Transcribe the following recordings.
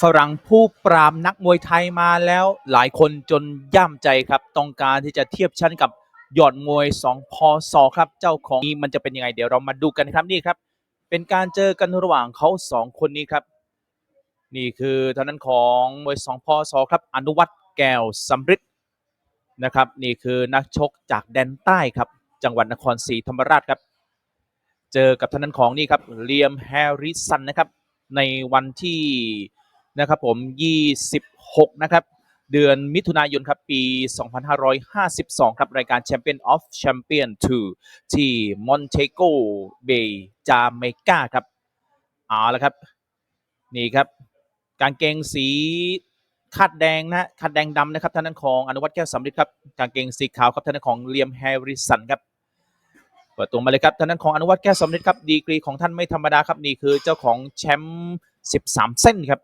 ฝรั่งผู้ปรามนักมวยไทยมาแล้วหลายคนจนย่ำใจครับต้องการที่จะเทียบชั้นกับยอดมวย 2 พศครับ เจ้าของนี้มันจะเป็นยังไง เดี๋ยวเรามาดูกันครับนี่ครับ เป็นการเจอกันระหว่างเขาสองคนนี้ครับ นี่คือทางด้นของมวย 2 พศครับ อนุวัตแก้วสำริดนะครับ นี่คือนักชกจากแดนใต้ครับ จังหวัดนครศรีธรรมราชครับ เจอกับทางด้นของนี่ครับเลียมแฮร์ริสันนะครับ ในวันที่ นะครับผม 26 นะครับ เดือนมิถุนายนครับ ปี 2552 ครับ รายการ Champion of Champion 2 ที่มอนเทโกเบย์จาเมกาครับเอาละครับ นี่ครับ กางเกงสีคาดแดงนะคาดแดงดำนะครับท่านนั้นของอนุวัฒน์แก้วสำริดครับกางเกงสีขาวครับท่านนั้นของเลียมแฮร์ริสันครับเปิดตัวมาเลยครับท่านนั้นของอนุวัฒน์แก้วสำริดครับดีกรีของท่านไม่ธรรมดาครับนี่คือเจ้าของแชมป์ 13 เส้นครับ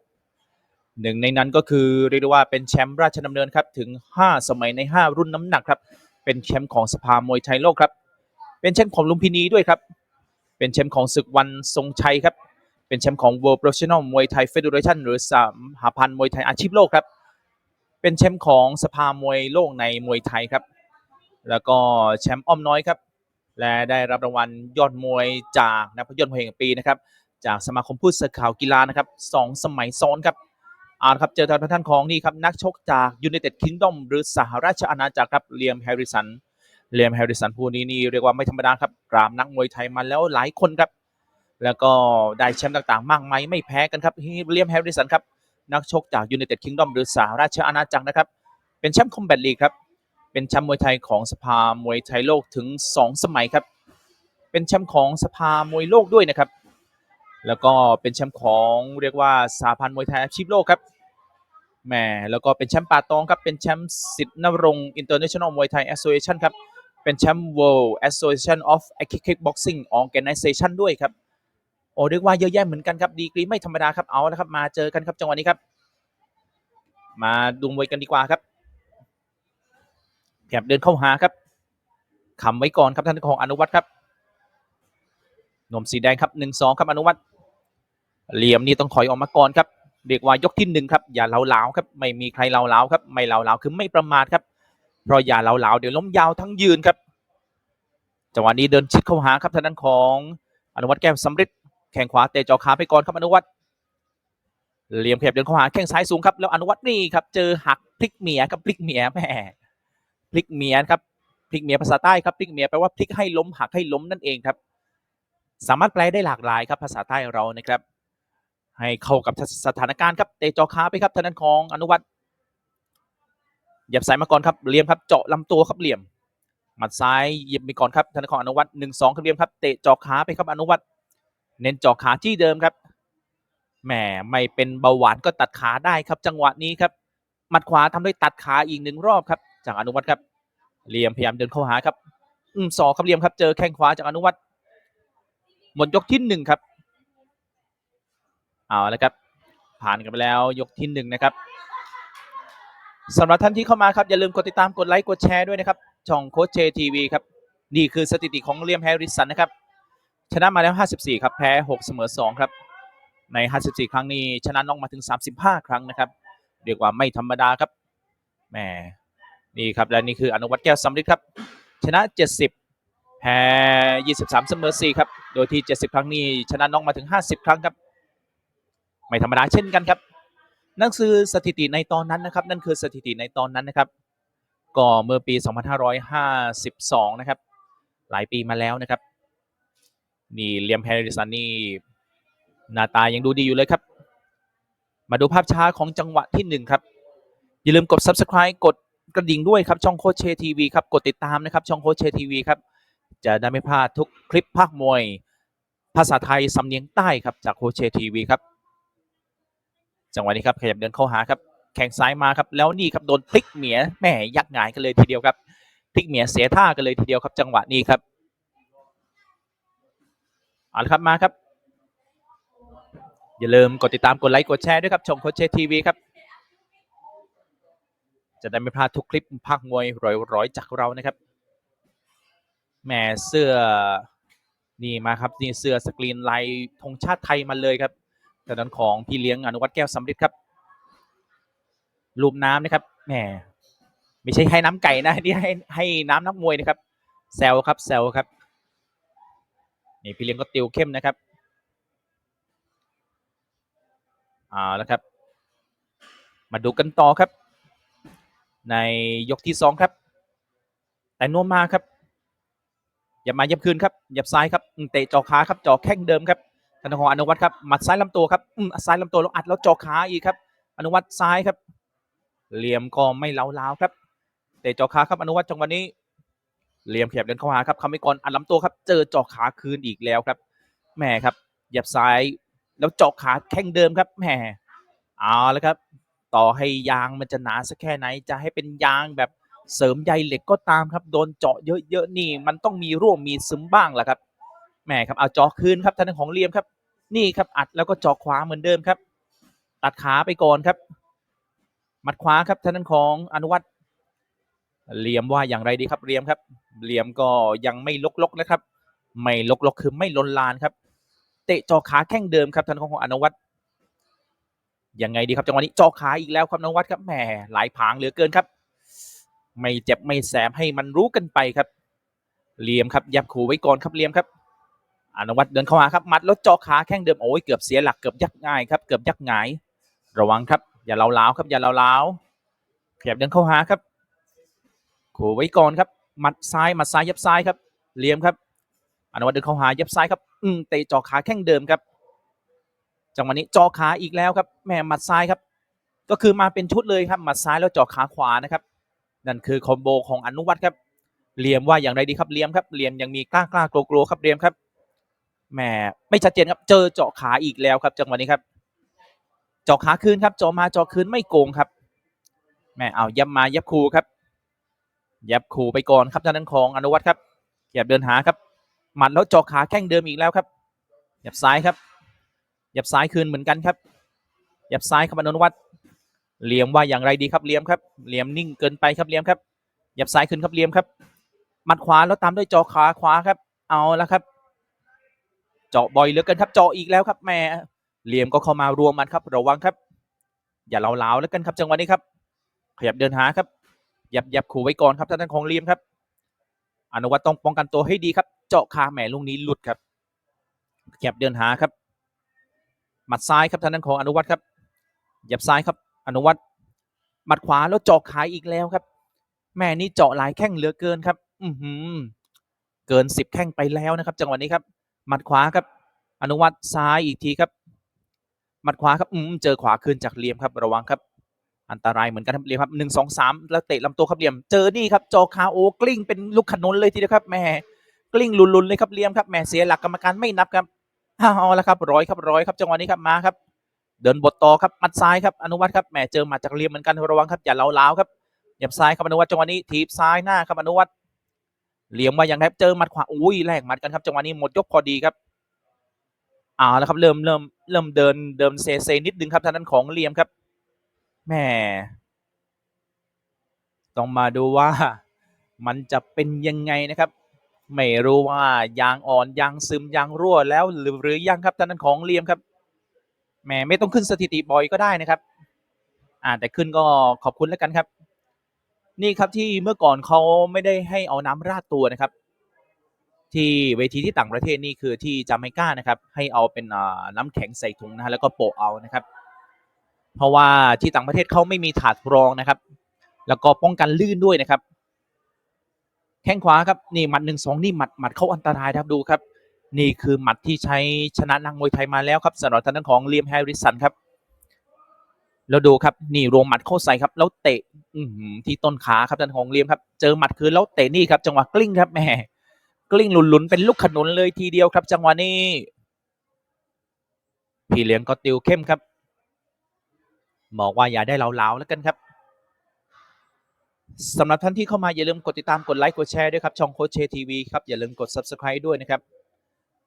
หนึ่งในนั้นก็คือเรียกได้ว่าเป็นแชมป์ราชดำเนินครับถึง 5 สมัยใน 5 รุ่นน้ำหนักครับ เป็นแชมป์ของสภามวยไทยโลกครับ เป็นแชมป์ของลุมพินีด้วยครับ เป็นแชมป์ของศึกวันทรงชัยครับ เป็นแชมป์ของ World Professional มวยไทย Federation หรือสหพันธ์มวยไทยอาชีพโลกครับ เป็นแชมป์ของสภามวยโลกในมวยไทยครับ แล้วก็แชมป์อ้อมน้อยครับ และได้รับรางวัลยอดมวยจากนักพยนตร์แห่งปีนะครับ จากสมาคมผู้สื่อข่าวกีฬานะครับสองสมัยซ้อนครับ อาครับเจอทางท่านของนี่ครับนักชกจาก United Kingdom หรือสหราชอาณาจักรครับเลียมแฮร์ริสันเลียมแฮร์ริสันผู้นี้นี่เรียกว่าไม่ธรรมดาครับกรามนักมวยไทยมาแล้วหลายคนครับ แล้วก็ได้แชมป์ต่างๆ มากมายไม่แพ้กันครับเลียมแฮร์ริสันครับนักชกจาก United Kingdom หรือสหราชอาณาจักรนะครับเป็นแชมป์คอมแบทลีกครับเป็นแชมป์มวยไทยของสภามวยไทยโลกถึง 2 สมัยครับเป็นแชมป์ของสภามวยโลกด้วยนะครับ แล้วก็เป็นแชมป์ของเรียกว่าสหพันธ์มวยไทยอาชีพโลกครับแหมแล้วก็เป็นแชมป์ปาตองครับ เป็นแชมป์สิทธิ์นรงค์ International มวยไทย Association ครับ เป็นแชมป์ World Association of Kickboxing Organization ด้วยครับ โอ้เรียกว่าเยอะแยะเหมือนกันครับ ดีกรีไม่ธรรมดาครับเอาละครับ มาเจอกันครับจังหวะนี้ครับ มาดูมวยกันดีกว่าครับแอบเดินเข้าหาครับขำไว้ก่อนครับท่านของอนุวัฒน์ครับหนุ่มสีแดงครับหนึ่งสองครับอนุวัฒน์ เหลี่ยมนี่ต้องถอยออกมาก่อนครับเรียกว่ายกที่หนึ่งครับอย่าเหลาๆครับไม่มีใครเหลาๆครับไม่เหลาๆคือไม่ประมาทครับเพราะอย่าเหลาๆเดี๋ยวล้มยาวทั้งยืนครับจังหวะนี้เดินชิดเข้าหาครับทางด้านของอนุวัฒน์แก้วสำริดแข้งขวาเตะเจ่อขาไปก่อนครับอนุวัฒน์เหลี่ยมแคบเดินเข้าหาแข้งซ้ายสูงครับแล้วอนุวัฒน์นี่ครับเจอหักพลิกเมียกับพลิกเมียแหมพลิกเมียครับพลิกเมียภาษาใต้ครับพลิกเมียแปลว่าพลิกให้ล้มหักให้ล้มนั่นเองครับ สามารถแปลได้หลากหลายครับภาษาใต้เรานะครับ ให้เข้ากับสถานการณ์ครับเตะจอขาไปครับทางด้านของอนุวัฒน์เหยียบสายมาก่อนครับเหลี่ยมครับเจาะลำตัวครับเหลี่ยมหมัดซ้ายหยียบไปก่อนครับทางด้านของอนุวัฒน์หนึ่งสองครับเหลี่ยมครับเตะจาะขาไปครับอนุวัฒน์เน้นเจาะขาที่เดิมครับแหมไม่เป็นเบาหวานก็ตัดขาได้ครับ จังหวะนี้ครับหมัดขวาทำด้วยตัดขาอีกหนึ่งรอบครับ จากอนุวัฒน์ครับเหลี่ยมพยายามเดินเข้าหาครับอืมสอกครับเหลี่ยมครับเจอแข้งขวาจากอนุวัฒน์หมดยกที่หนึ่งครับ เอาละครับ ผ่านกันไปแล้วยกที่หนึ่งนะครับสำหรับท่านที่เข้ามาครับอย่าลืมกดติดตามกดไลค์กดแชร์ด้วยนะครับช่องโค้ชเจทีวีครับนี่คือสถิติของเลียมแฮร์ริสันนะครับชนะมาแล้ว 54 ครับ แพ้ 6 เสมอ 2 ครับ ใน 54 ครั้งนี้ ชนะน็อกมาถึง 35 ครั้งนะครับ เรียกว่าไม่ธรรมดาครับ แหม นี่ครับ และนี่คืออนุวัฒน์แก้วสำริดครับ ชนะ 70 แพ้ 23 เสมอ 4 ครับ โดยที่ 70 ครั้งนี้ ชนะน็อกมาถึง 50 ครั้งครับ ไม่ธรรมดาเช่นกันครับ นั่นคือสถิติในตอนนั้นนะครับ นั่นคือสถิติในตอนนั้นนะครับ ก็เมื่อปี 2552 นะครับ หลายปีมาแล้วนะครับ นี่เลียมแฮร์ริสันนี่หน้าตายังดูดีอยู่เลยครับ มาดูภาพช้าของจังหวะที่หนึ่งครับ อย่าลืมกด subscribe กดกระดิ่งด้วยครับ ช่องโคชเชทีวีครับ กดติดตามนะครับ ช่องโคชเชทีวีครับ จะได้ไม่พลาดทุกคลิปภาคมวย ภาษาไทยสำเนียงใต้ครับจากโคชเชทีวีครับ จังหวะนี้ครับขยับเดินเข้าหาครับแข้งซ้ายมาครับแล้วนี่ครับโดนพลิกเหมียแหม่ยักหงายกันเลยทีเดียวครับพลิกเหมียเสียท่ากันเลยทีเดียวครับ จังหวะนี้ครับเอาละครับมาครับ อย่าลืมกดติดตามกดไลค์กดแชร์ด้วยครับช่องโคชเชทีวีครับ จะได้ไม่พลาดทุกคลิปภาคมวยร้อยๆจากเรานะครับแหมเสื้อนี่มาครับนี่เสื้อสกรีนลายธงชาติไทยมาเลยครับ ทางด้านของพี่เลี้ยงอนุวัฒน์แก้วสำริดครับรูปน้ำนะครับแหมไม่ใช่ให้น้ำไก่นะนี่ให้ให้น้ำนักมวยนะครับแซวครับแซวครับนี่พี่เลี้ยงก็ติวเข้มนะครับเอาละครับ มาดูกันต่อครับ ในยกที่สองครับ แต่นวมมาครับ อย่ามาเย็บคืนครับเยับซ้ายครับเตะจอขาครับจอแข้งเดิมครับ ธนของอนุวัฒน์ครับหมัดซ้ายลำตัวครับอืมซ้ายลำตัวแล้วอัดแล้วจอขาอีกครับ อนุวัฒน์ซ้ายครับ เหลี่ยมก็ไม่เล้าลาครับเตะจอขาครับอนุวัฒน์จังหวะนี้เหลี่ยมแคบเดินเข้าหาครับคำไม่ก่อนอัดลำตัวครับ เจอจอขาคืนอีกแล้วครับแหมครับหยับซ้ายแล้วเจาะขาแข้งเดิมครับแหมเอาแล้วครับ ต่อให้ยางมันจะหนาสักแค่ไหน จะให้เป็นยางแบบเสริมใยเหล็กก็ตามครับ โดนเจาะเยอะๆนี่ มันต้องมีร่วงมีซึมบ้างแหละครับแหมครับเอาเจาะคืนครับทางด้านของเลียมครับ นี่ครับอัดแล้วก็เจาะขวาเหมือนเดิมครับ ตัดขาไปก่อนครับมัดขวาครับทางด้านของอนุวัฒน์เหลี่ยมว่าอย่างไรดีครับเหลี่ยมครับเหลี่ยมก็ยังไม่ลกๆนะครับ ไม่ลกๆคือไม่ลนลานครับ เตะเจาะขาแข้งเดิมครับทางด้านของอนุวัฒน์ยังไงดีครับจังหวะนี้เจาะขาอีกแล้วครับนวัดครับแหมหลายผางเหลือเกินครับ ไม่เจ็บไม่แสบให้มันรู้กันไปครับเหลี่ยมครับยับขู่ไว้ก่อนครับเหลี่ยมครับ อนุวัฒน์เดินเข้ามาครับมัดแล้วเจาะขาแข้งเดิมโอ้ยเกือบเสียหลักเกือบยักง่ายครับเกือบยักหงายระวังครับ อย่าเล้าๆครับอย่าเล้าๆขยับเดินเข้าหาครับขู่ไว้ก่อนครับมัดซ้ายมัดซ้ายยับซ้ายครับเลี่ยมครับอนุวัฒน์เดินเข้าหายับซ้ายครับอืมเตะเจาะขาแข้งเดิมครับจังหวะนี้เจาะขาอีกแล้วครับแม่มัดซ้ายครับ ก็คือมาเป็นชุดเลยครับมัดซ้ายแล้วเจาะขาขวานะครับนั่นคือคอมโบของอนุวัฒน์ครับเหลี่ยมว่าอย่างไรดีครับเหลี่ยมครับเหลี่ยมยังมีกล้ากล้ากลัวกลัวครับเหลี่ยมครับ แหมไม่ชัดเจนครับ เจอเจาะขาอีกแล้วครับ จังหวะนี้ครับ เจาะขาคืนครับเจาะมาเจาะคืนไม่โกงครับแหมเอายับมายับคูครับ ยับคูไปก่อนครับทางด้านของอนุวัฒน์ครับขยับเดินหาครับหมัดแล้วเจาะขาแข้งเดิมอีกแล้วครับยับซ้ายครับยับซ้ายคืนเหมือนกันครับยับซ้ายครับอนุวัฒน์เหลี่ยมว่าอย่างไรดีครับเหลี่ยมครับเหลี่ยมนิ่งเกินไปครับเหลี่ยมครับยับซ้ายคืนครับเหลี่ยมครับหมัดขวาแล้วตามด้วยเจาะขาขวาครับ เอาแล้วครับ เจาะบ่อยเหลือเกินครับเจาะอีกแล้วครับแหม่เหลี่ยมก็เข้ามารวมมันครับ ระวังครับ อย่าเล้าๆแล้วกันครับจังหวะนี้ครับ ขยับเดินหาครับยับยับขู่ไว้ก่อนครับท่านานของเหลี่ยมครับ อนุวัฒน์ต้องป้องกันตัวให้ดีครับ เจาะขาแหมลูกนี้หลุดครับขยับเดินหาครับ หมัดซ้ายครับทางด้านของอนุวัฒน์ครับยับซ้ายครับ อนุวัฒน์หมัดขวาแล้วเจาะขาอีกแล้วครับ แม่นี่เจาะหลายแข้งเหลือเกินครับ อือหือเกินสิบแข้งไปแล้วนะครับ จังหวะนี้ครับ หมัดขวาครับ อนุวัฒน์ซ้ายอีกทีครับ หมัดขวาครับอืมเจอขวาคืนจากเหลี่ยมครับระวังครับ อันตรายเหมือนกันครับเหลี่ยมครับหนึ่งสองสามแล้วเตะลำตัวครับเหลี่ยมเจอนี่ครับจอคาโอกลิ้งเป็นลูกขนุนเลยทีเดียวครับแหม่กลิ้งลุนๆเลยครับเหลี่ยมครับแหม่เสียหลักกรรมการไม่นับครับเอาละครับร้อยครับร้อยครับจังหวะนี้ครับมาครับ เดินบทต่อครับมัดซ้ายครับอนุวัฒน์ครับแหมเจอหมัดจากเหลี่ยมเหมือนกันระวังครับอย่าเล้าๆครับหยับซ้ายครับอนุวัฒน์จังหวะนี้ถีบซ้ายหน้าครับอนุวัฒน์ เหลี่ยมว่าอย่างไรครับเจอหมัดขวาอุ้ยแลกหมัดกันครับจังหวะนี้หมดยกพอดีครับเอาละครับเริ่มเริ่มเริ่มเดินเดินเซเซนิดนึงครับทางด้านของเหลี่ยมครับแหมต้องมาดูว่ามันจะเป็นยังไงนะครับ ไม่รู้ว่ายางอ่อนยางซึมยางรั่วแล้วหรือหรือยังครับท่านนั้นของเหลียมครับแหมไม่ต้องขึ้นสถิติบ่อยก็ได้นะครับ อ่าแต่ขึ้นก็ขอบคุณแล้วกันครับ นี่ครับที่เมื่อก่อนเขาไม่ได้ให้เอาน้ำราดตัวนะครับ ที่เวทีที่ต่างประเทศนี่คือที่จาเมกานะครับ ให้เอาเป็นน้ำแข็งใส่ถุงนะฮะแล้วก็โปะเอานะครับ เพราะว่าที่ต่างประเทศเขาไม่มีถาดรองนะครับ แล้วก็ป้องกันลื่นด้วยนะครับ แข้งขวาครับนี่หมัดหนึ่งสองนี่หมัดหมัดเข้าอันตรายครับดูครับ นี่คือหมัดที่ใช้ชนะนักมวยไทยมาแล้วครับสำหรับทางด้านของเลียมแฮร์ริสันครับ แล้วดูครับนี่รวมหมัดเข้าใส่ครับ แล้วเตะที่ต้นขาครับทางด้านของเลียมครับ เจอหมัดคืนแล้วเตะนี่ครับ จังหวะกลิ้งครับแหมกลิ้งหลุนๆเป็นลูกขนุนเลยทีเดียวครับ จังหวะนี้พี่เลี้ยงก็ติวเข้มครับบอกว่าอย่าได้เหลาๆแล้วกันครับสำหรับท่านที่เข้ามาอย่าลืมกดติดตามกดไลค์กดแชร์ด้วยครับช่องโคชเชทีวีครับอย่าลืมกด subscribe ด้วยนะครับ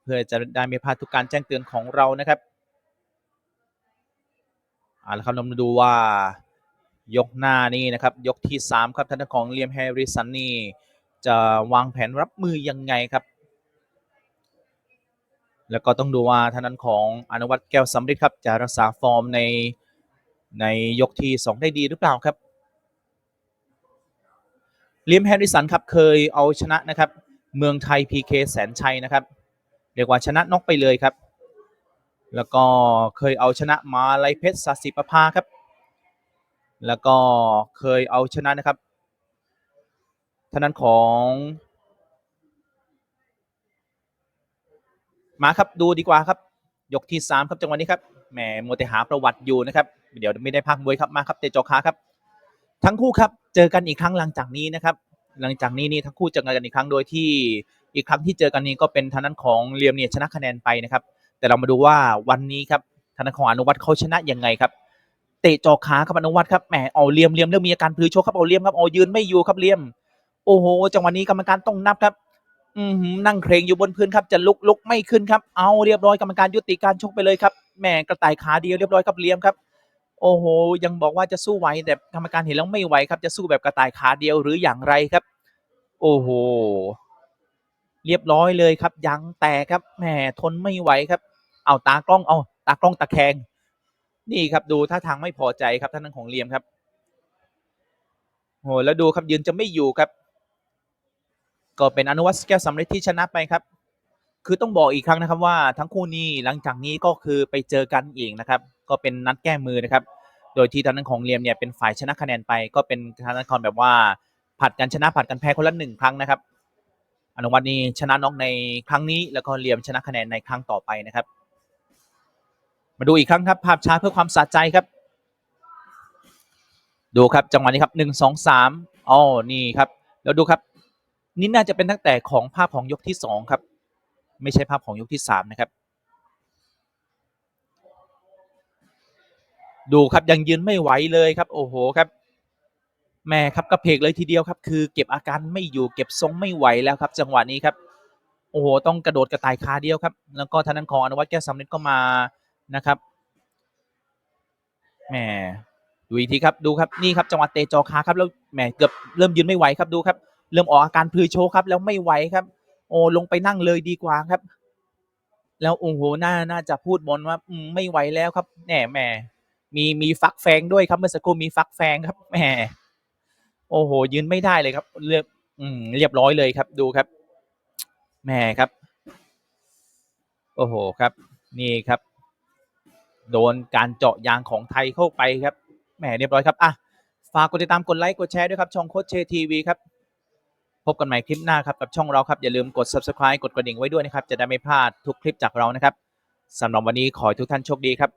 เพื่อจะได้ไม่พลาดทุกการแจ้งเตือนของเรานะครับ เอาละครับเรามาดูว่ายกหน้านี่นะครับ ยกที่ 3 ครับท่านของเลียมแฮร์ริสันนี่จะวางแผนรับมือยังไงครับ แล้วก็ต้องดูว่าทางนั้นของอนุวัตแก้วสำริดครับ จะรักษาฟอร์มในในยกที่ 2 ได้ดีหรือเปล่าครับเลียมแฮร์ริสันครับเคยเอาชนะนะครับ เมืองไทย PK แสนชัยนะครับ เรียกว่าชนะนกไปเลยครับ แล้วก็เคยเอาชนะมาไลยเพชรสัสิประภาครับ แล้วก็เคยเอาชนะนะครับท่านั้นของมาครับดูดีกว่าครับ ยกที่3ครับจังหวะนี้ครับแหมมัวแต่หาประวัติอยู่นะครับ เดี๋ยวไม่ได้พักมวยครับมาครับเตจอขาครับ ทั้งคู่ครับเจอกันอีกครั้งหลังจากนี้นะครับ หลังจากนี้นี่ทั้งคู่เจอกันอีกครั้งโดยที่อีกครั้งที่เจอกันนี้ก็เป็นทางนั้นของเลียมเนี่ยชนะคะแนนไปนะครับ แต่เรามาดูว่าวันนี้ครับทางด้านของอนุวัฒน์เขาชนะยังไงครับ เตะจอขาครับอนุวัฒน์ครับแหมเอาเลียมเลียมเริ่มมีอาการพลือโชกครับเอาเลียมครับเอายืนไม่อยู่ครับเลียม โอ้โหจังหวะนี้กรรมการต้องนับครับ อือหือนั่งเครงอยู่บนพื้นครับจะลุกลุกไม่ขึ้นครับ เอาเรียบร้อยกรรมการยุติการชกไปเลยครับแหมกระต่ายขาเดียวเรียบร้อยครับเลียมครับ โอ้โห ยังบอกว่าจะสู้ไหวแต่กรรมการเห็นแล้วไม่ไหวครับจะสู้แบบกระต่ายขาเดียวหรืออย่างไรครับ โอ้โหเรียบร้อยเลยครับยังแตกครับแหมทนไม่ไหวครับ เอาตากล้องเอาตากล้องตะแคง นี่ครับดูท่าทางไม่พอใจครับท่านั้นของเลียมครับโหแล้วดูครับยืนจะไม่อยู่ครับ ก็เป็นอนุวัตแก้วสำเร็จที่ชนะไปครับ คือต้องบอกอีกครั้งนะครับว่าทั้งคู่นี้หลังจากนี้ก็คือไปเจอกันอีกนะครับ ก็เป็นนัดแก้มือนะครับ โดยที่ทางด้นของเลียมเนี่ยเป็นฝ่ายชนะคะแนนไป ก็เป็นทางด้านของแบบว่าผัดกันชนะผัดกันแพ้คนละหนึ่งครั้งนะครับ อนุวัตนี้ชนะน็อกในครั้งนี้ แล้วก็เลียมชนะคะแนนในครั้งต่อไปนะครับ มาดูอีกครั้งครับ ภาพช้าเพื่อความสะใจครับ ดูครับจังหวะนี้ครับหนึ่งสองสามอ๋อนี่ครับ แล้วดูครับนี่น่าจะเป็นตั้งแต่ของภาพของยกที่สองครับ ไม่ใช่ภาพของยกที่สามนะครับ ดูครับยังยืนไม่ไหวเลยครับ โอ้โหครับแม่ครับกระเพกเลยทีเดียวครับ คือเก็บอาการไม่อยู่เก็บทรงไม่ไหวแล้วครับ จังหวะนี้ครับโอ้โหต้องกระโดดกระต่ายขาเดียวครับ แล้วก็ทางนั้นของอนุวัฒน์แก้วสำเร็จก็มา นะครับแหมดูอีกทีครับดูครับนี่ครับจังหวะเตะจอขาครับแล้วแหมเกือบเริ่มยืนไม่ไหวครับดูครับ เริ่มออกอาการพือโชว์ครับแล้วไม่ไหวครับ โอ้ลงไปนั่งเลยดีกว่าครับ แล้วโอ้โหน่าน่าจะพูดบนว่าอืไม่ไหวแล้วครับแหมแหมมีมีฟักแฟงด้วยครับเมื่อสักครู่มีฟักแฟงครับแหมโอ้โห ยืนไม่ได้เลยครับเรียบอืมเรียบร้อยเลยครับ ดูครับแหมครับ โอ้โหครับ นี่ครับ โดนการเจาะยางของไทยเข้าไปครับแหมเรียบร้อยครับอะฝากกดติดตามกดไลค์กดแชร์ด้วยครับช่องโคชเชทีวีครับพบกันใหม่คลิปหน้าครับกับช่องเราครับอย่าลืมกด subscribe กดกระดิ่งไว้ด้วยนะครับจะได้ไม่พลาดทุกคลิปจากเรานะครับสำหรับวันนี้ขอให้ทุกท่านโชคดีครับ